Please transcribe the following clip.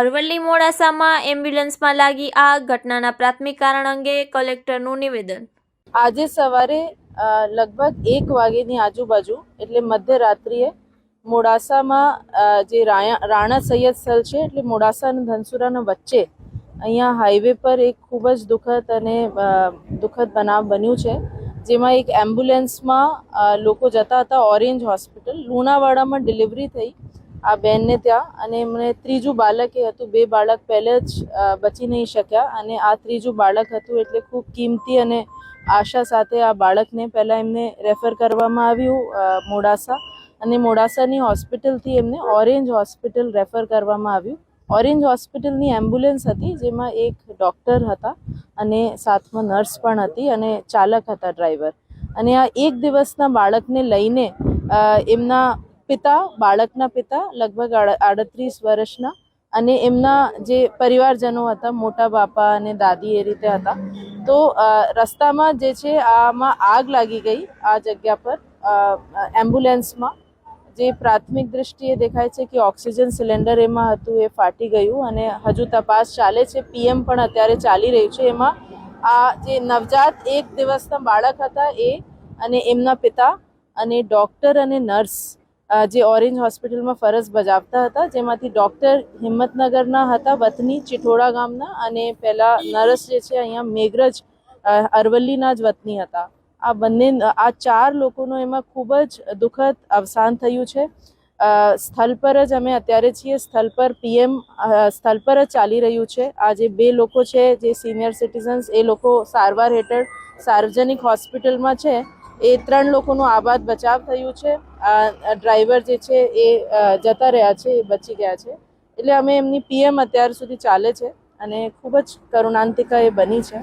અરવલ્લી મોડાસામાં એમ્બ્યુલન્સમાં લાગી આગ. ઘટનાના પ્રાથમિક કારણ અંગે કલેક્ટરનું નિવેદન. આજે સવારે લગભગ એક વાગ્યાની આજુબાજુ, એટલે મધ્યરાત્રિએ મોડાસામાં જે રાણા સૈયદ સ્થળ છે, એટલે મોડાસા અને ધનસુરાના વચ્ચે અહીંયા હાઈવે પર એક ખૂબ જ દુઃખદ અને દુઃખદ બનાવ બન્યું છે. જેમાં એક એમ્બ્યુલન્સમાં લોકો જતા હતા. Orange hospital. લુણાવાડામાં ડિલિવરી થઈ. આ બેનને ત્યાં અને એમને ત્રીજું બાળક એ હતું, બે બાળક પહેલે જ બચી નહીં શક્યા અને આ ત્રીજું બાળક હતું એટલે ખૂબ કિંમતી અને આશા સાથે આ બાળકને પહેલાં એમને રેફર કરવામાં આવ્યું મોડાસા અને મોડાસાની હોસ્પિટલથી એમને ઓરેન્જ હોસ્પિટલ રેફર કરવામાં આવ્યું. ઓરેન્જ હોસ્પિટલની એમ્બ્યુલન્સ હતી, જેમાં એક ડૉક્ટર હતા અને સાથમાં નર્સ પણ હતી અને ચાલક હતા ડ્રાઈવર. અને આ એક દિવસના બાળકને લઈને એમના પિતા, બાળકના પિતા, લગભગ આડ- આડત્રીસ વર્ષના અને એમના જે પરિવારજનો હતા, મોટા બાપા અને દાદી એ રીતે હતા. તો રસ્તામાં જે છે, આમાં આગ લાગી ગઈ આ જગ્યા પર. એમ્બ્યુલન્સમાં જે પ્રાથમિક દ્રષ્ટિએ દેખાય છે કે ઓક્સિજન સિલિન્ડર એમાં હતું, એ ફાટી ગયું અને હજુ તપાસ ચાલે છે. પીએમ પણ અત્યારે ચાલી રહ્યું છે. એમાં આ જે નવજાત એક દિવસના બાળક હતા એ અને એમના પિતા અને ડૉક્ટર અને નર્સ જે ઓરેન્જ હોસ્પિટલમાં ફરજ બજાવતા હતા, જેમાંથી ડૉક્ટર હિંમતનગરના હતા, વતની ચિઠોડા ગામના અને પહેલા નર્સ જે છે, અહીંયા મેઘરજ અરવલ્લીના જ વતની હતા. આ બંને, આ ચાર લોકોનું એમાં ખૂબ જ દુઃખદ અવસાન થયું છે. સ્થળ પર જ અમે અત્યારે છીએ, સ્થળ પર પીએમ સ્થળ પર જ ચાલી રહ્યું છે. આ જે બે લોકો છે, જે સિનિયર સિટીઝન્સ, એ લોકો સારવાર હેઠળ સાર્વજનિક હોસ્પિટલમાં છે. એ ત્રણ લોકોનું આબાદ બચાવ થયું છે. આ ડ્રાઈવર જે છે એ જતા રહ્યા છે, એ બચી ગયા છે. એટલે અમે એમની પીએમ અત્યાર સુધી ચાલે છે અને ખૂબ જ કરુણાંતિકા એ બની છે.